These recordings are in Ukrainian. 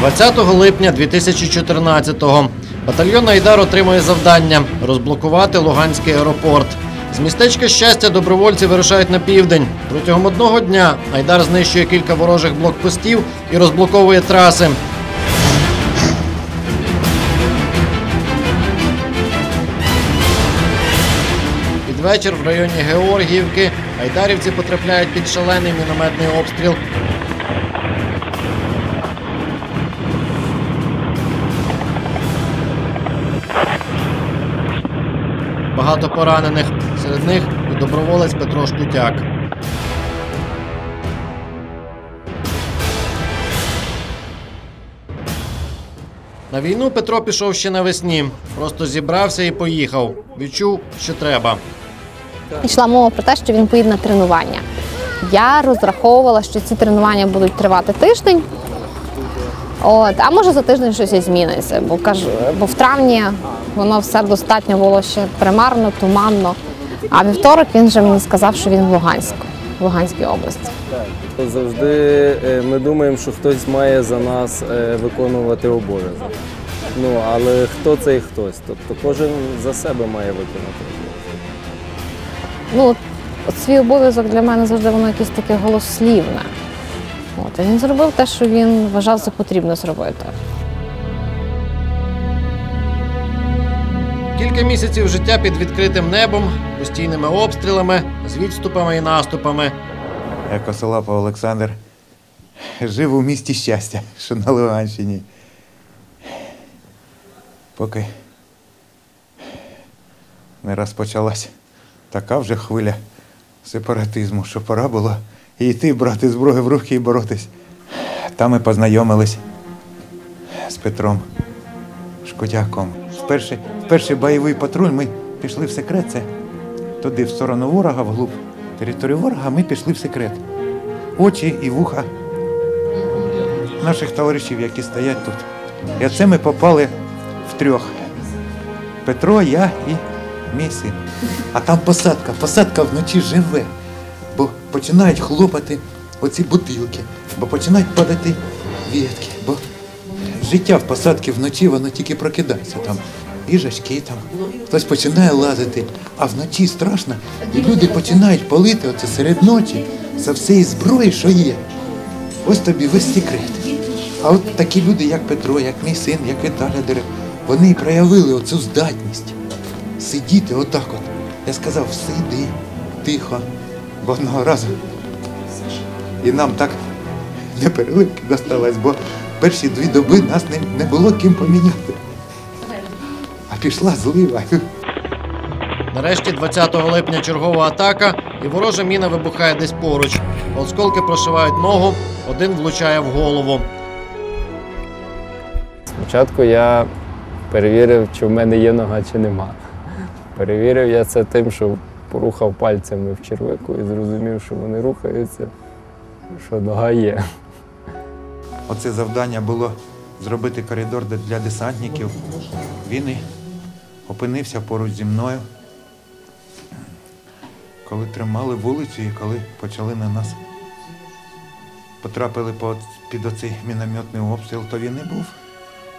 20 липня 2014-го батальйон Айдар отримує завдання розблокувати Луганський аеропорт. З містечка щастя добровольці вирушають на південь. Протягом одного дня Айдар знищує кілька ворожих блокпостів і розблоковує траси. Під вечір в районі Георгіївки айдарівці потрапляють під шалений мінометний обстріл. Багато поранених. Серед них і доброволець Петро Шкутяк. На війну Петро пішов ще навесні. Просто зібрався і поїхав. Відчув, що треба. Йшла мова про те, що він поїде на тренування. Я розраховувала, що ці тренування будуть тривати тиждень. От, а може за тиждень щось і зміниться, бо кажу, бо в травні воно все достатньо було ще примарно, туманно. А вівторок він вже мені сказав, що він в Луганську, в Луганській області. Завжди е, ми думаємо, що хтось має за нас е, виконувати обов'язок. Ну, але хто цей хтось? Тобто кожен за себе має виконати обов'язок. Ну, свій обов'язок для мене завжди воно якесь таке голослівне. От, він зробив те, що він вважав за потрібно зробити. Кілька місяців життя під відкритим небом, постійними обстрілами, з відступами і наступами. Я Косолапов Олександр. Жив у місті щастя, що на Луганщині. Поки не розпочалась така вже хвиля сепаратизму, що пора було і йти брати зброю в руки і боротись. Там ми познайомились з Петром Шкотяком. В перший, в перший бойовий патруль ми пішли в секрет. Це туди, в сторону ворога, вглуб територію ворога, ми пішли в секрет. Очі і вуха наших товаришів, які стоять тут. І оце ми попали втрьох. Петро, я і мій син. А там посадка, посадка вночі живе, починають хлопати оці бутилки, бо починають падати ветки, бо життя в посадці вночі воно тільки прокидається там. Їжачки там, хтось починає лазити, а вночі страшно, і люди починають палити оце серед ночі за всієї зброї, що є. Ось тобі весь секрет. А от такі люди, як Петро, як мій син, як Віталя Дерев, вони проявили оцю здатність сидіти отак от. Я сказав, сиди, тихо, бо одного разу. І нам так не переливки досталось, бо перші дві доби нас не, не було ким поміняти. А пішла злива. Нарешті 20 липня чергова атака, і ворожа міна вибухає десь поруч. Осколки прошивають ногу, один влучає в голову. Спочатку я перевірив, чи в мене є нога, чи нема. Перевірив я це тим, що порухав пальцями в червику і зрозумів, що вони рухаються, що нога є. Оце завдання було зробити коридор для десантників. Він і опинився поруч зі мною. Коли тримали вулицю і коли почали на нас потрапили під оцей мінометний обстріл, то він і був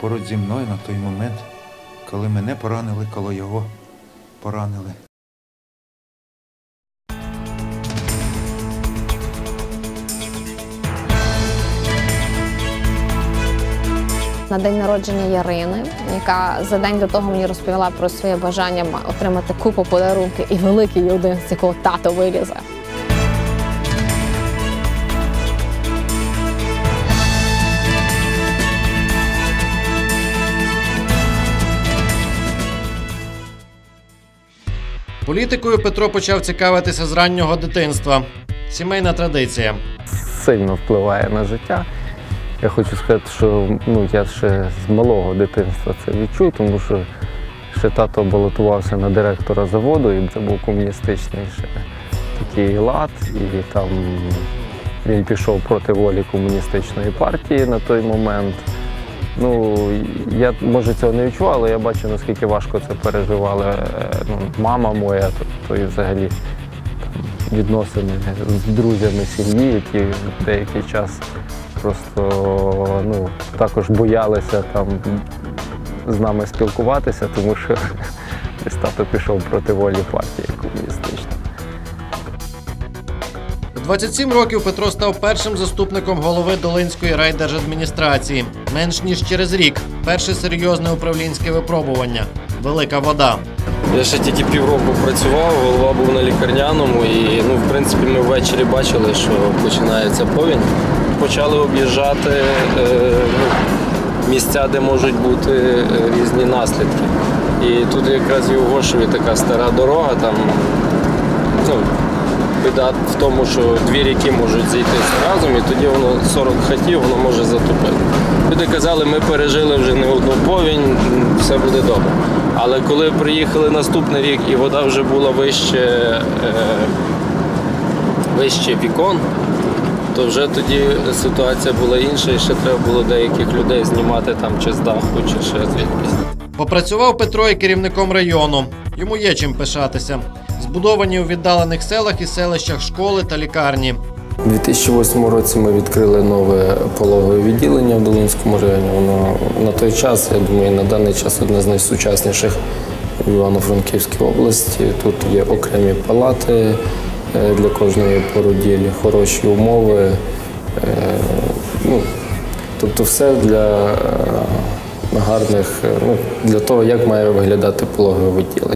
поруч зі мною на той момент, коли мене поранили, коли його поранили. На день народження Ярини, яка за день до того мені розповіла про своє бажання отримати купу подарунків і великий один, з якого тато вилізе. Політикою Петро почав цікавитися з раннього дитинства. Сімейна традиція. Сильно впливає на життя. Я хочу сказати, що ну, я ще з малого дитинства це відчув, тому що ще тато балотувався на директора заводу, і це був комуністичний ще такий лад. І там він пішов проти волі комуністичної партії на той момент. Ну, я може цього не відчував, але я бачу, наскільки важко це переживали е, ну, мама моя, то, то і взагалі відносини з друзями сім'ї, які деякий час просто ну, також боялися там з нами спілкуватися, тому що тато пішов проти волі партії комуністичної. У 27 років Петро став першим заступником голови Долинської райдержадміністрації. Менш ніж через рік перше серйозне управлінське випробування велика вода. Я ще тільки півроку працював, голова був на лікарняному, і ну, в принципі, ми ввечері бачили, що починається повінь. Почали об'їжджати е, ну, місця, де можуть бути е, різні наслідки. І тут якраз і у Гошеві така стара дорога, там ну, біда в тому, що дві ріки можуть зійти разом, і тоді воно 40 хатів воно може затопити. Люди казали, ми пережили вже не одну повінь, все буде добре. Але коли приїхали наступний рік і вода вже була вище, е, вище вікон, то вже тоді ситуація була інша, і ще треба було деяких людей знімати там чи з даху, чи ще звідкись. Попрацював Петро і керівником району. Йому є чим пишатися. Збудовані у віддалених селах і селищах школи та лікарні. У 2008 році ми відкрили нове пологове відділення в Долинському районі. Воно на той час, я думаю, на даний час одне з найсучасніших в Івано-Франківській області. Тут є окремі палати е, для кожної породілі, хороші умови. е, Ну, тобто все для е, гарних, ну, для того, як має виглядати пологове відділення.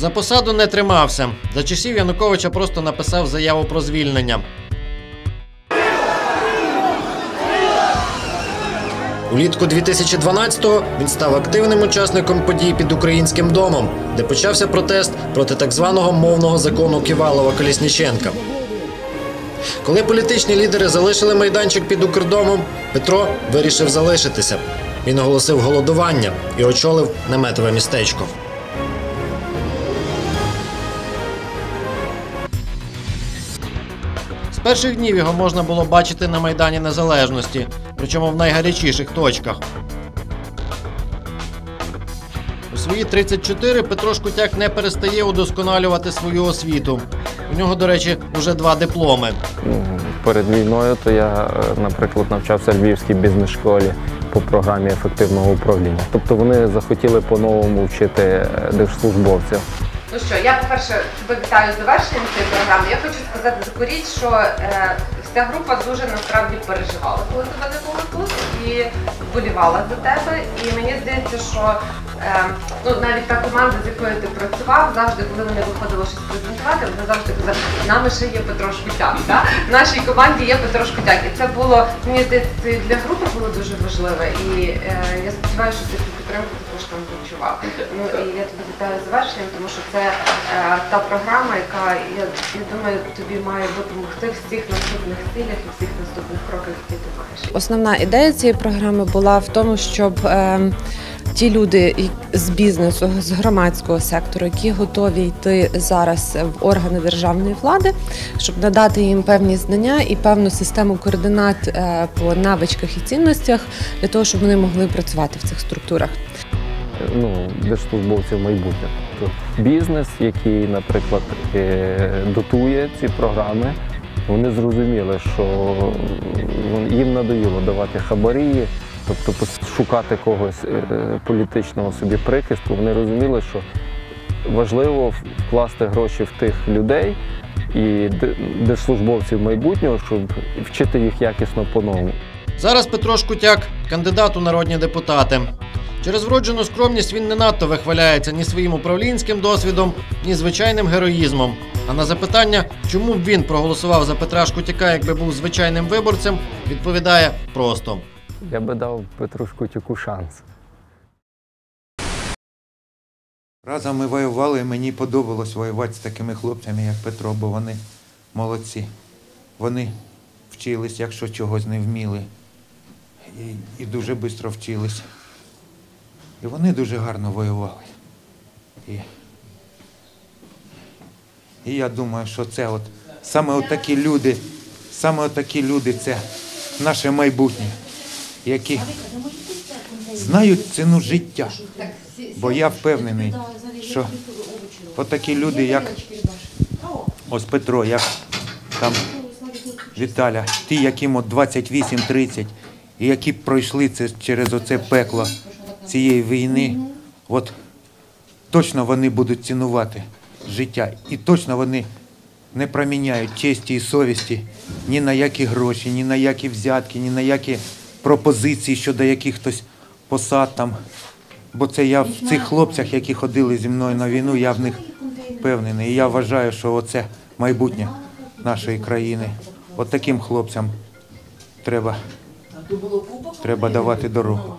За посаду не тримався. За часів Януковича просто написав заяву про звільнення. Улітку 2012-го він став активним учасником подій під українським домом, де почався протест проти так званого мовного закону Ківалова Колісніченка. Коли політичні лідери залишили майданчик під Укрдомом, Петро вирішив залишитися. Він оголосив голодування і очолив наметове містечко. Перших днів його можна було бачити на Майдані Незалежності, причому в найгарячіших точках. У свої 34 Петро Шкутяк не перестає удосконалювати свою освіту. У нього, до речі, уже два дипломи. Ну, Перед війною то я, е, наприклад, навчався в Львівській бізнес-школі по програмі ефективного управління. Тобто вони захотіли по-новому вчити е, держслужбовців. Ну що, я по-перше тебе вітаю з завершенням цієї програми. Я хочу сказати таку що е, вся група дуже насправді переживала, коли тебе не було тут, і вболівала за тебе. І мені здається, що ну навіть та команда, з якою ти працював, завжди, коли вони виходили щось презентувати, вони завжди казали, нами ще є Петро Шкутяк. Да? В нашій команді є Петро Шкутяк. І це було мені здається, для групи було дуже важливо. І е, я сподіваюся, що ти цю підтримку також там відчував. Ну і я тебе вітаю з завершенням, тому що це е, та програма, яка я, я думаю, тобі має допомогти в всіх наступних цілях і всіх наступних кроках, які ти маєш. Основна ідея цієї програми була в тому, щоб е, ті люди з бізнесу, з громадського сектору, які готові йти зараз в органи державної влади, щоб надати їм певні знання і певну систему координат е, по навичках і цінностях для того, щоб вони могли працювати в цих структурах. ну, держслужбовців майбутнього. Тобто бізнес, який, наприклад, е, дотує ці програми, вони зрозуміли, що їм надоїло давати хабарі, тобто шукати когось е, політичного собі прихисту. Вони розуміли, що важливо вкласти гроші в тих людей і де- держслужбовців майбутнього, щоб вчити їх якісно по-новому. Зараз Петро Шкутяк кандидат у народні депутати. Через вроджену скромність він не надто вихваляється ні своїм управлінським досвідом, ні звичайним героїзмом. А на запитання, чому б він проголосував за Петра Шкутяка, якби був звичайним виборцем, відповідає просто. Я би дав Петру Шкутюку шанс. Разом ми воювали, і мені подобалось воювати з такими хлопцями, як Петро, бо вони молодці. Вони вчились, якщо чогось не вміли. І, і дуже швидко вчились. І вони дуже гарно воювали. І, і я думаю, що це от саме отакі люди, саме отакі люди це наше майбутнє, які знають ціну життя. Бо я впевнений, що отакі люди, як ось Петро, як там Віталя, ті, яким от 28-30, і які пройшли це через оце пекло цієї війни, от точно вони будуть цінувати життя. І точно вони не проміняють честі і совісті ні на які гроші, ні на які взятки, ні на які пропозиції щодо якихось посад там. Бо це я в цих хлопцях, які ходили зі мною на війну, я в них впевнений. І я вважаю, що оце майбутнє нашої країни. От таким хлопцям треба, треба давати дорогу.